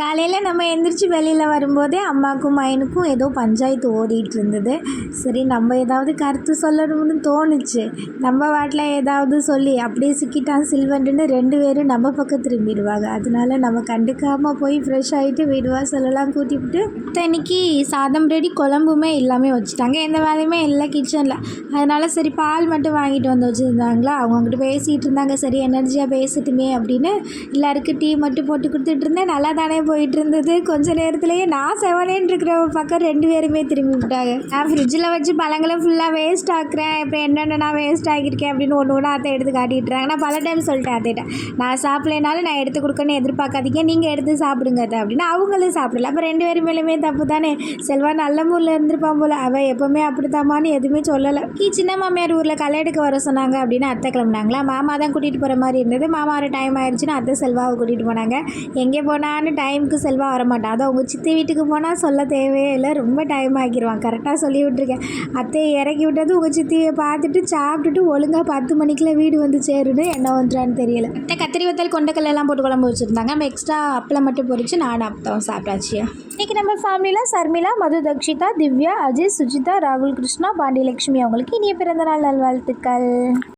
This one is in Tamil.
காலையில் நம்ம எந்திரிச்சு வெளியில் வரும்போதே அம்மாவுக்கும் பையனுக்கும் ஏதோ பஞ்சாயத்து ஓடிட்டு இருந்தது சரி நம்ம ஏதாவது கருத்து சொல்லணும்னு தோணுச்சு. நம்ம வாட்டில் ஏதாவது சொல்லி அப்படியே சிக்கிட்டான் சில்வன்ட்டுன்னு ரெண்டு பேரும் நம்ம பக்கம் திரும்பிடுவாங்க. அதனால நம்ம கண்டுக்காமல் போய் ஃப்ரெஷ் ஆகிட்டு வீடு வாசலெல்லாம் கூட்டிவிட்டு இத்தனைக்கு சாதம் ரெடி குழம்புமே எல்லாமே வச்சுட்டாங்க. எந்த வேலையுமே இல்லை கிச்சனில் அதனால சரி பால் மட்டும் வாங்கிட்டு வந்து வச்சுருந்தாங்களா? அவங்கக்கிட்ட பேசிகிட்டு இருந்தாங்க. சரி எனர்ஜியாக பேசட்டுமே அப்படின்னு. எல்லாருக்கும் டீ மட்டும் போட்டு கொடுத்துட்டு இருந்தேன். நல்லா தானே போயிட்டு இருந்தது கொஞ்ச நேரத்துலேயே நான் செவனேன்னு இருக்கிற பக்கம் ரெண்டு பேருமே திரும்பி விட்டாங்க. நான் ஃப்ரிட்ஜில் வச்சு பழங்களை ஃபுல்லாக வேஸ்ட் ஆக்குறேன். இப்போ என்னென்ன நான் வேஸ்ட் ஆக்கியிருக்கேன் அப்படின்னு ஒன்று ஒன்று அதை எடுத்து காட்டிட்டுறாங்க. நான் பல டைம் சொல்லிட்டேன் அதேட்டேன் நான் சாப்பிடலைனாலும் நான் எடுத்து கொடுக்கணும்னு எதிர்பார்க்காதீங்க. நீங்கள் எடுத்து சாப்பிடுங்க அதை அப்படின்னு அவங்களும் சாப்பிடல. அப்போ ரெண்டு பேரும் மேலுமே தப்பு தானே. செல்வா நல்ல ஊரில் இருந்திருப்பான் போல. அவள் எப்போவுமே அப்படித்தாமான்னு எதுவுமே சொல்லலை. கீ சின்ன மாமியார் ஊரில் களை எடுக்க வர சொன்னாங்க அப்படின்னு அத்தை கிளம்புனாங்களா. மாமா தான் கூட்டிகிட்டு போகிற மாதிரி இருந்தது. மாமா டைம் ஆயிடுச்சுன்னு அத்தை செல்வாவை கூட்டிகிட்டு போனாங்க. எங்கே போனான்னு டைமுக்கு செல்வா வரமாட்டான் அதை உங்கள் சித்தி வீட்டுக்கு போனால் சொல்ல தேவையே இல்லை ரொம்ப டைம் ஆக்கிடுவான் கரெக்டாக சொல்லி விட்டுருக்கேன். அத்தையை இறக்கி விட்டது உங்கள் சித்தியை பார்த்துட்டு சாப்பிட்டுட்டு ஒழுங்காக பத்து மணிக்குள்ள வீடு வந்து சேருன்னு என்ன பண்ணுறான்னு தெரியல. அத்தை கத்திரி வத்தல் கொண்டக்கல்லாம் போட்டு குழம்பு வச்சுருந்தாங்க. நம்ம எக்ஸ்ட்ரா அப்பளம் மட்டும் பொறிச்சு நானும் அப்பத்தம் சாப்பிட்டாச்சு. இன்றைக்கி நம்ம ஃபேமிலியில் சர்மிளா மது தக்ஷிதா திவ்யா அஜய் சுஜிதா ராகுல் கிருஷ்ணா பாண்டியலட்சுமி அவங்களுக்கு இனிய பிறந்தநாள் நல்வாழ்த்துக்கள்.